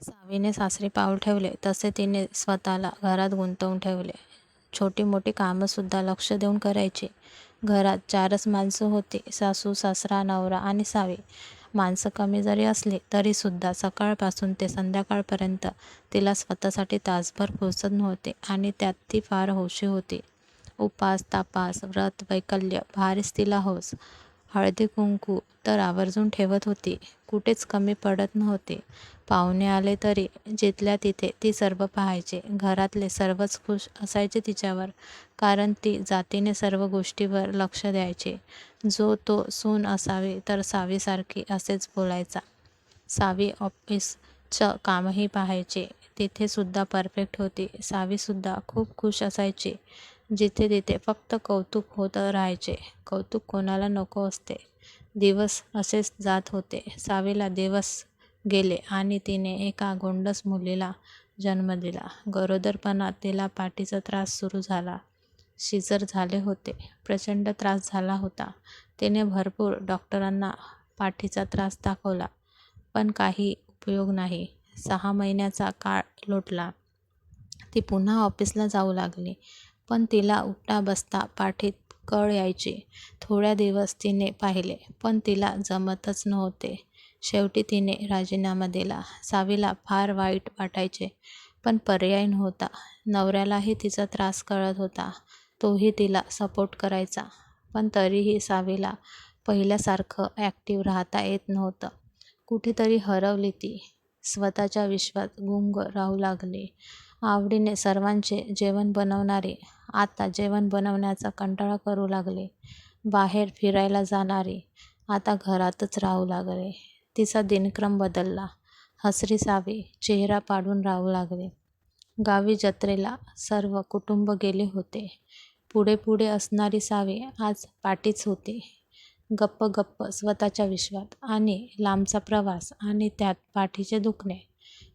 सावीने सासरी पाऊल ठेवले तसे तिने स्वतःला घरात गुंतवून ठेवले. छोटी मोठी कामंसुद्धा लक्ष देऊन करायची. घरात चारच माणसं होती. सासू सासरा नवरा आणि सावी. माणसं कमी जरी असली तरीसुद्धा सकाळपासून ते संध्याकाळपर्यंत तिला स्वतःसाठी तासभर फुरसत नव्हते आणि त्यात ती फार हौशी होती. उपास तापास व्रत वैकल्य भारीच तिला हौस. हळदी कुंकू तर आवर्जून ठेवत होती. कुठेच कमी पडत नव्हती. पाहुणे आले तरी जिथल्या तिथे ती सर्व पाहायची. घरातले सर्वच खुश असायचे तिच्यावर. कारण ती जातीने सर्व गोष्टीवर लक्ष द्यायची. जो तो सून असावी तर सावीसारखी असेच बोलायचा. सावी ऑफिसचं कामही पाहायचे तिथेसुद्धा परफेक्ट होती. सावीसुद्धा खूप खुश असायची. जिथे तिथे फक्त कौतुक होत राहायचे. कौतुक कोणाला नको असते. दिवस असेच जात होते. सावीला दिवस गेले आणि तिने एका गोंडस मुलीला जन्म दिला. गरोदरपणात तिला पाठीचा त्रास सुरू झाला. शिजर झाले होते. प्रचंड त्रास झाला होता. तिने भरपूर डॉक्टरांना पाठीचा त्रास दाखवला. पण काही उपयोग नाही. सहा महिन्याचा काळ लोटला. ती पुन्हा ऑफिसला जाऊ लागली. पण तिला उठता बसता पाठीत कळ यायची. थोड्या दिवस तिने पाहिले. पण तिला जमतच नव्हते. शेवटी तिने राजीनामा दिला. सावीला फार वाईट वाटायचे. पण पर्याय नव्हता. नवऱ्यालाही तिचा त्रास कळत होता. तोही तिला सपोर्ट करायचा. पण तरीही सावीला पहिल्यासारखं ॲक्टिव्ह राहता येत नव्हतं. कुठेतरी हरवली ती. स्वतःच्या विश्वात गुंग राहू लागली. आवडीने सर्वांचे जेवण बनवणारी आता जेवण बनवण्याचा कंटाळा करू लागली. बाहेर फिरायला जाणारी आता घरातच राहू लागली. तिचा दिनक्रम बदलला. हसरी सावी चेहरा पाडून राहू लागली. गावी जत्रेला सर्व कुटुंब गेले होते. पुढे पुढे असणारी सावी आज पाठीच होती. गप्प गप्प स्वतःच्या विश्वात. आणि लांबचा प्रवास आणि त्यात पाठीचे दुखणे.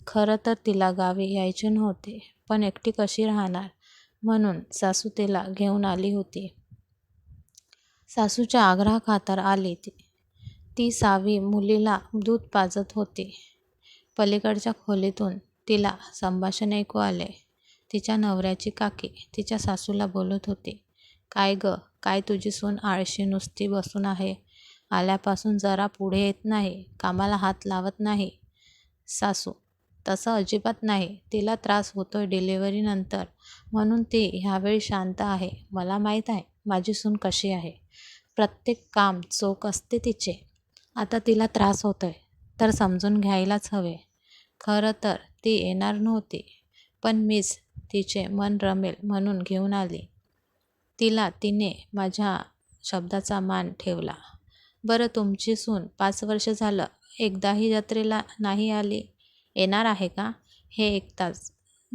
खरं तर तिला गावी यायचे नव्हते. पण एकटी कशी राहणार म्हणून सासू तिला घेऊन आली होती. सासूच्या आग्रहाखातर आली ती. सावी मुलीला दूध पाजत होती. पलीकडच्या खोलीतून तिला संभाषण ऐकू आले. तिच्या नवऱ्याची काकी तिच्या सासूला बोलत होती. काय गं काय तुझी सून आळशी नुसती बसून आहे. आल्यापासून जरा पुढे येत नाही. कामाला हात लावत नाही. सासू तसं अजिबात नाही. तिला त्रास होतोय डिलिव्हरीनंतर म्हणून ती ह्यावेळी शांत आहे. मला माहीत आहे माझी सून कशी आहे. प्रत्येक काम चोख असते तिचे. आता तिला त्रास होतोय तर समजून घ्यायलाच हवे. खरं तर ती येणार नव्हती. पण मीच तिचे मन रमेल म्हणून घेऊन आली. तिला तिने माझ्या शब्दाचा मान ठेवला. बरं तुमची सून पाच वर्ष झालं एकदाही जत्रेला नाही आली. येणार आहे का हे ऐकताच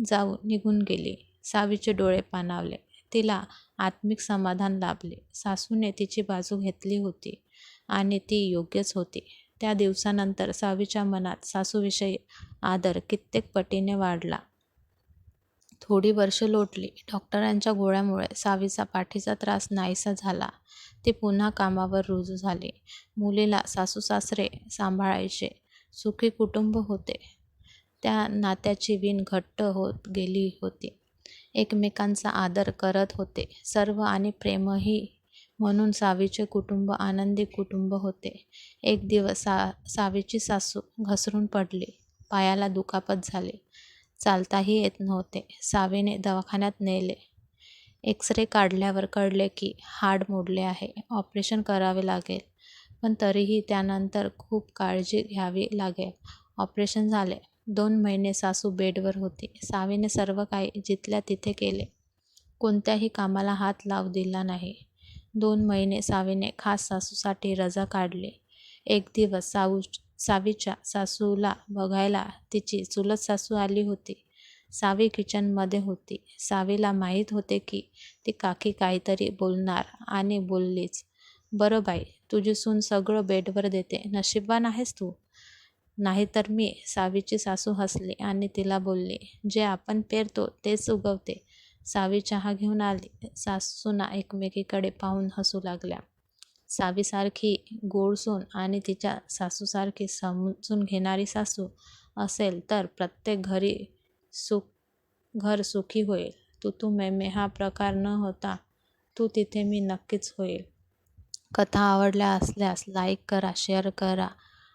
जाऊ निघून गेली. सावीचे डोळे पाणावले. तिला आत्मिक समाधान लाभले. सासूने तिची बाजू घेतली होती आणि ती योग्यच होती. त्या दिवसानंतर सावीच्या मनात सासूविषयी आदर कित्येक पटीने वाढला. थोडी वर्ष लोटली. डॉक्टरांच्या गोळ्यामुळे सावीचा पाठीचा त्रास नाहीसा झाला. ती पुन्हा कामावर रुजू झाली. मुलीला सासू सासरे सांभाळायचे. सुखी कुटुंब होते. त्या नात्याची वीण घट्ट होत गेली होती. एकमेकांचा आदर करत होते सर्व आणि प्रेमही म्हणून सावीचे कुटुंब आनंदी कुटुंब होते. एक दिवस सा सावीची सासू घसरून पडली. पायाला दुखापत झाली. चालताही येत नव्हते. सावीने दवाखान्यात नेले. एक्सरे काढल्यावर कळले की हाड मोडले आहे. ऑपरेशन करावे लागेल. पण तरीही त्यानंतर खूप काळजी घ्यावी लागेल. ऑपरेशन झाले. दोन महिने सासू बेडवर होती. सावीने सर्व काही जिथल्या तिथे केले. कोणत्याही कामाला हात लाव दिला नाही. दोन महिने सावीने खास सासूसाठी रजा काढली. एक दिवस साऊ सावीच्या सासूला बघायला तिची चुलत सासू आली होती. सावी किचनमध्ये होती. सावीला माहीत होते की ती काकी काहीतरी बोलणार आणि बोललीच. बरं बाई तुझी सून सगळं बेडवर देते नशीबवान आहेस तू. नाहीतर मी सावीची सासू हसली आणि तिला बोलली जे आपण पेरतो तेच उगवते. सावी चहा घेऊन आली. सासूना एकमेकीकडे पाहून हसू लागल्या. सावीसारखी गोडसून आणि तिच्या सासूसारखी समजून घेणारी सासू असेल तर प्रत्येक घरी सुख घर सुखी होईल तू तू मेमे हा प्रकार न होता तू तिथे मी नक्कीच होईल कथा आवडल्या असल्यास लाईक करा शेअर करा